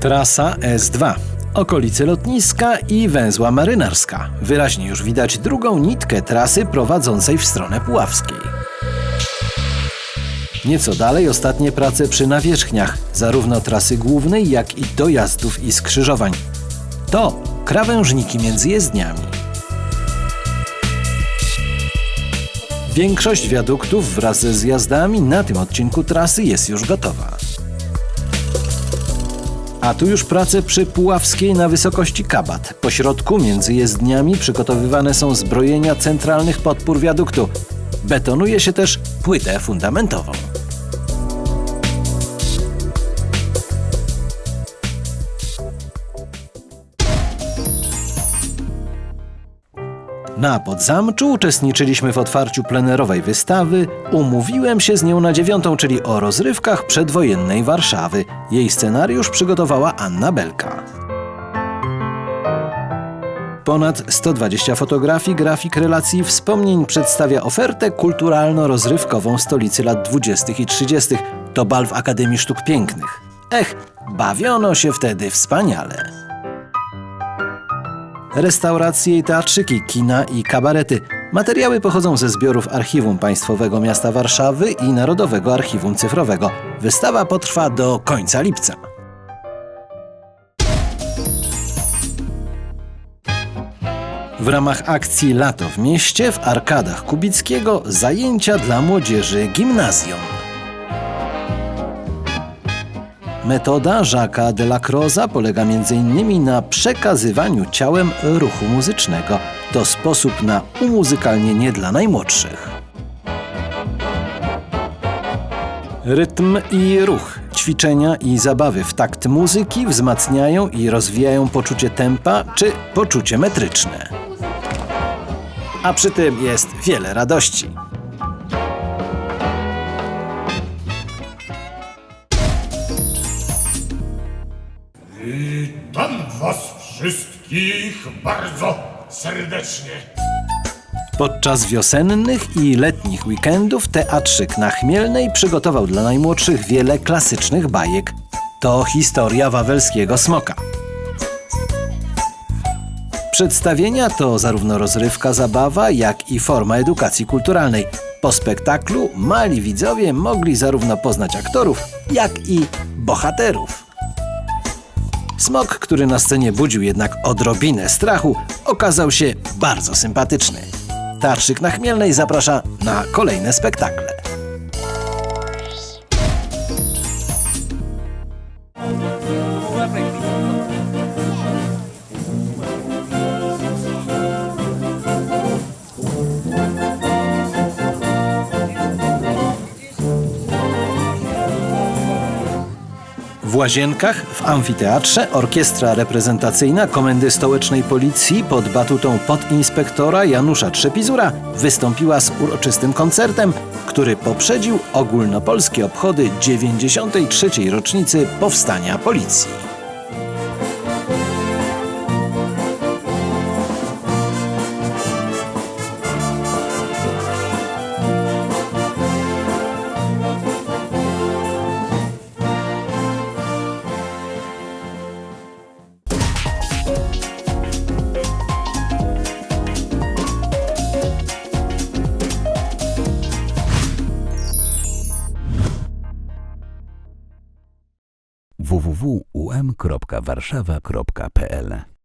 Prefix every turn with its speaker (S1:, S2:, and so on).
S1: Trasa S2. Okolice lotniska i węzła marynarska. Wyraźnie już widać drugą nitkę trasy prowadzącej w stronę Puławskiej. Nieco dalej ostatnie prace przy nawierzchniach, zarówno trasy głównej, jak i dojazdów i skrzyżowań. To krawężniki między jezdniami. Większość wiaduktów wraz ze zjazdami na tym odcinku trasy jest już gotowa. A tu już prace przy Puławskiej na wysokości Kabat. Po środku między jezdniami przygotowywane są zbrojenia centralnych podpór wiaduktu. Betonuje się też płytę fundamentową. Na Podzamczu uczestniczyliśmy w otwarciu plenerowej wystawy Umówiłem się z nią na dziewiątą, czyli o rozrywkach przedwojennej Warszawy. Jej scenariusz przygotowała Anna Belka. Ponad 120 fotografii, grafik, relacji wspomnień przedstawia ofertę kulturalno-rozrywkową stolicy lat 20. i 30. To bal w Akademii Sztuk Pięknych. Ech, bawiono się wtedy wspaniale. Restauracje i teatrzyki, kina i kabarety. Materiały pochodzą ze zbiorów Archiwum Państwowego Miasta Warszawy i Narodowego Archiwum Cyfrowego. Wystawa potrwa do końca lipca. W ramach akcji Lato w mieście w Arkadach Kubickiego zajęcia dla młodzieży gimnazjum. Metoda Jacques'a Croza polega m.in. na przekazywaniu ciałem ruchu muzycznego. To sposób na umuzykalnienie dla najmłodszych. Rytm i ruch, ćwiczenia i zabawy w takt muzyki wzmacniają i rozwijają poczucie tempa czy poczucie metryczne. A przy tym jest wiele radości.
S2: Witam was wszystkich bardzo serdecznie.
S1: Podczas wiosennych i letnich weekendów Teatrzyk na Chmielnej przygotował dla najmłodszych wiele klasycznych bajek. To historia wawelskiego smoka. Przedstawienia to zarówno rozrywka, zabawa, jak i forma edukacji kulturalnej. Po spektaklu mali widzowie mogli zarówno poznać aktorów, jak i bohaterów. Smok, który na scenie budził jednak odrobinę strachu, okazał się bardzo sympatyczny. Teatrzyk na Chmielnej zaprasza na kolejne spektakle. W Łazienkach, w amfiteatrze, orkiestra reprezentacyjna Komendy Stołecznej Policji pod batutą podinspektora Janusza Trzepizura wystąpiła z uroczystym koncertem, który poprzedził ogólnopolskie obchody 93. rocznicy powstania policji.
S3: www.um.warszawa.pl